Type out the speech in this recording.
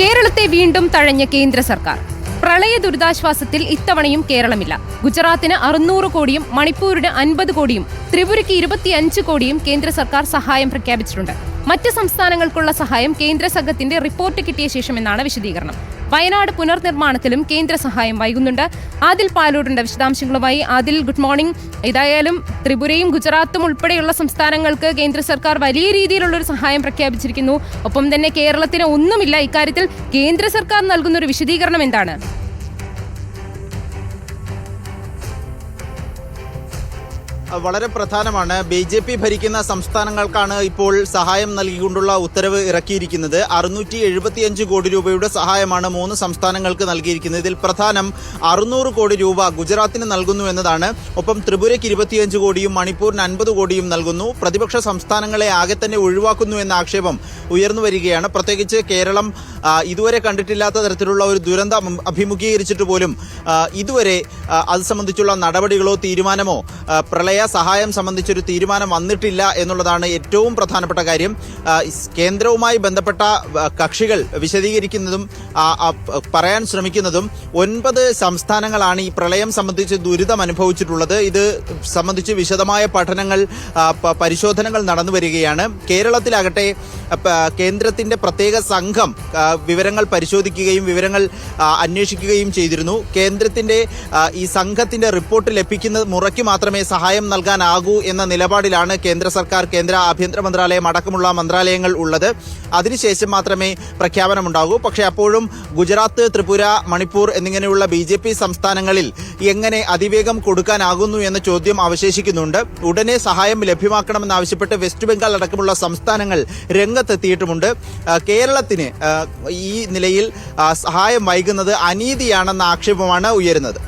കേരളത്തെ വീണ്ടും തഴഞ്ഞ കേന്ദ്ര സർക്കാർ. പ്രളയ ദുരിതാശ്വാസത്തിൽ ഇത്തവണയും കേരളമില്ല. ഗുജറാത്തിന് അറുന്നൂറ് കോടിയും മണിപ്പൂരിന് അൻപത് കോടിയും ത്രിപുരയ്ക്ക് ഇരുപത്തിയഞ്ച് കോടിയും കേന്ദ്ര സർക്കാർ സഹായം പ്രഖ്യാപിച്ചിട്ടുണ്ട്. മറ്റ് സംസ്ഥാനങ്ങൾക്കുള്ള സഹായം കേന്ദ്ര സംഘത്തിന്റെ റിപ്പോർട്ട് കിട്ടിയ ശേഷമെന്നാണ് വിശദീകരണം. വയനാട് പുനർനിർമ്മാണത്തിലും കേന്ദ്ര സഹായം വൈകുന്നുണ്ട്. ആദിൽ പാലൂരിന്റെ വിശദാംശങ്ങളുമായി ആദിൽ ഗുഡ് മോർണിംഗ് ഏതായാലും ത്രിപുരയും ഗുജറാത്തും ഉൾപ്പെടെയുള്ള സംസ്ഥാനങ്ങൾക്ക് കേന്ദ്ര സർക്കാർ വലിയ രീതിയിലുള്ള ഒരു സഹായം പ്രഖ്യാപിച്ചിരിക്കുന്നു. ഒപ്പം തന്നെ കേരളത്തിന് ഒന്നുമില്ല. ഇക്കാര്യത്തിൽ കേന്ദ്ര സർക്കാർ നൽകുന്ന ഒരു വിശദീകരണം എന്താണ്? വളരെ പ്രധാനമാണ്. ബി ജെ പി ഭരിക്കുന്ന സംസ്ഥാനങ്ങൾക്കാണ് ഇപ്പോൾ സഹായം നൽകിക്കൊണ്ടുള്ള ഉത്തരവ് ഇറക്കിയിരിക്കുന്നത്. അറുന്നൂറ്റി എഴുപത്തിയഞ്ച് കോടി രൂപയുടെ സഹായമാണ് മൂന്ന് സംസ്ഥാനങ്ങൾക്ക് നൽകിയിരിക്കുന്നത്. ഇതിൽ പ്രധാനം അറുന്നൂറ് കോടി രൂപ ഗുജറാത്തിന് നൽകുന്നു എന്നതാണ്. ഒപ്പം ത്രിപുരയ്ക്ക് ഇരുപത്തിയഞ്ച് കോടിയും മണിപ്പൂരിന് അൻപത് കോടിയും നൽകുന്നു. പ്രതിപക്ഷ സംസ്ഥാനങ്ങളെ ആകെ തന്നെ ഒഴിവാക്കുന്നു എന്ന ആക്ഷേപം ഉയർന്നു വരികയാണ്. പ്രത്യേകിച്ച് കേരളം ഇതുവരെ കണ്ടിട്ടില്ലാത്ത തരത്തിലുള്ള ഒരു ദുരന്തം അഭിമുഖീകരിച്ചിട്ട് പോലും ഇതുവരെ അത് സംബന്ധിച്ചുള്ള നടപടികളോ തീരുമാനമോ പ്രളയ സഹായം സംബന്ധിച്ചൊരു തീരുമാനം വന്നിട്ടില്ല എന്നുള്ളതാണ് ഏറ്റവും പ്രധാനപ്പെട്ട കാര്യം. കേന്ദ്രവുമായി ബന്ധപ്പെട്ട കക്ഷികൾ വിശദീകരിക്കുന്നതും പറയാൻ ശ്രമിക്കുന്നതും ഒൻപത് സംസ്ഥാനങ്ങളാണ് ഈ പ്രളയം സംബന്ധിച്ച് ദുരിതം അനുഭവിച്ചിട്ടുള്ളത്. ഇത് സംബന്ധിച്ച് വിശദമായ പഠനങ്ങൾ പരിശോധനകൾ നടന്നു വരികയാണ്. കേരളത്തിലാകട്ടെ കേന്ദ്രത്തിന്റെ പ്രത്യേക സംഘം വിവരങ്ങൾ പരിശോധിക്കുകയും വിവരങ്ങൾ അന്വേഷിക്കുകയും ചെയ്തിരുന്നു. കേന്ദ്രത്തിന്റെ ഈ സംഘത്തിന്റെ റിപ്പോർട്ട് ലഭിക്കുന്ന മുറയ്ക്ക് മാത്രമേ സഹായം നൽകാനാകൂ എന്ന നിലപാടിലാണ് കേന്ദ്ര സർക്കാർ കേന്ദ്ര ആഭ്യന്തര മന്ത്രാലയം അടക്കമുള്ള മന്ത്രാലയങ്ങൾ ഉള്ളത്. അതിനുശേഷം മാത്രമേ പ്രഖ്യാപനമുണ്ടാകൂ. പക്ഷേ അപ്പോഴും ഗുജറാത്ത് ത്രിപുര മണിപ്പൂർ എന്നിങ്ങനെയുള്ള ബി ജെ പി സംസ്ഥാനങ്ങളിൽ എങ്ങനെ അതിവേഗം കൊടുക്കാനാകുന്നു എന്ന ചോദ്യം അവശേഷിക്കുന്നുണ്ട്. ഉടനെ സഹായം ലഭ്യമാക്കണമെന്നാവശ്യപ്പെട്ട് വെസ്റ്റ് ബംഗാൾ അടക്കമുള്ള സംസ്ഥാനങ്ങൾ രംഗത്തെത്തിയിട്ടുമുണ്ട്. കേരളത്തിന് ഈ നിലയിൽ സഹായം വൈകുന്നത് അനീതിയാണെന്ന ആക്ഷേപമാണ് ഉയരുന്നത്.